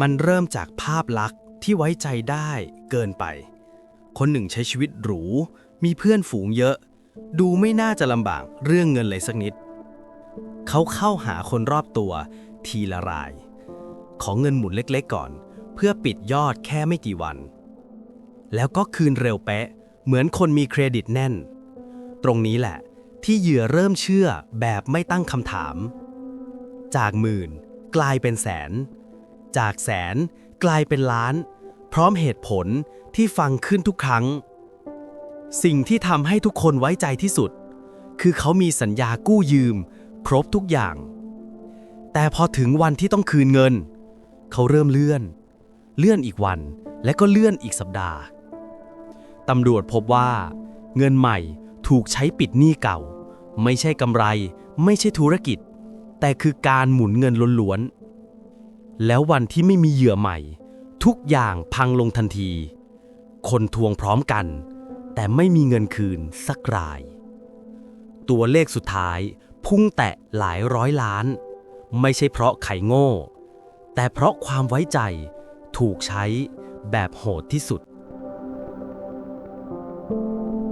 มันเริ่มจากภาพลักษณ์ที่ไว้ใจได้เกินไป คนหนึ่งใช้ชีวิตหรู มีเพื่อนฝูงเยอะ ดูไม่น่าจะลำบากเรื่องเงินเลยสักนิด เขาเข้าหาคนรอบตัวทีละราย ของเงินหมุนเล็กๆก่อน เพื่อปิดยอดแค่ไม่กี่วัน แล้วก็คืนเร็วเป๊ะ เหมือนคนมีเครดิตแน่น ตรงนี้แหละ ที่เหยื่อเริ่มเชื่อแบบไม่ตั้งคำถาม จากหมื่นกลายเป็นแสน จากแสนกลายเป็นล้าน พร้อมเหตุผลที่ฟังขึ้นทุกครั้ง สิ่งที่ทำให้ทุกคนไว้ใจที่สุด คือเขามีสัญญากู้ยืม ครบทุกอย่าง แต่พอถึงวันที่ต้องคืนเงิน เขาเริ่มเลื่อน เลื่อนอีกวันและก็เลื่อนอีกสัปดาห์ตำรวจพบว่า เงินใหม่ถูกใช้ปิดหนี้เก่า ไม่ใช่กำไร ไม่ใช่ธุรกิจ แต่คือการหมุนเงินล้วนๆ แล้ววันที่ไม่มีเหยื่อใหม่ ทุกอย่างพังลงทันที คนทวงพร้อมกัน แต่ไม่มีเงินคืนสักราย ตัวเลขสุดท้ายพุ่งแตะหลายร้อยล้าน ไม่ใช่เพราะไข่โง่ แต่เพราะความไว้ใจถูกใช้แบบโหดที่สุด thank you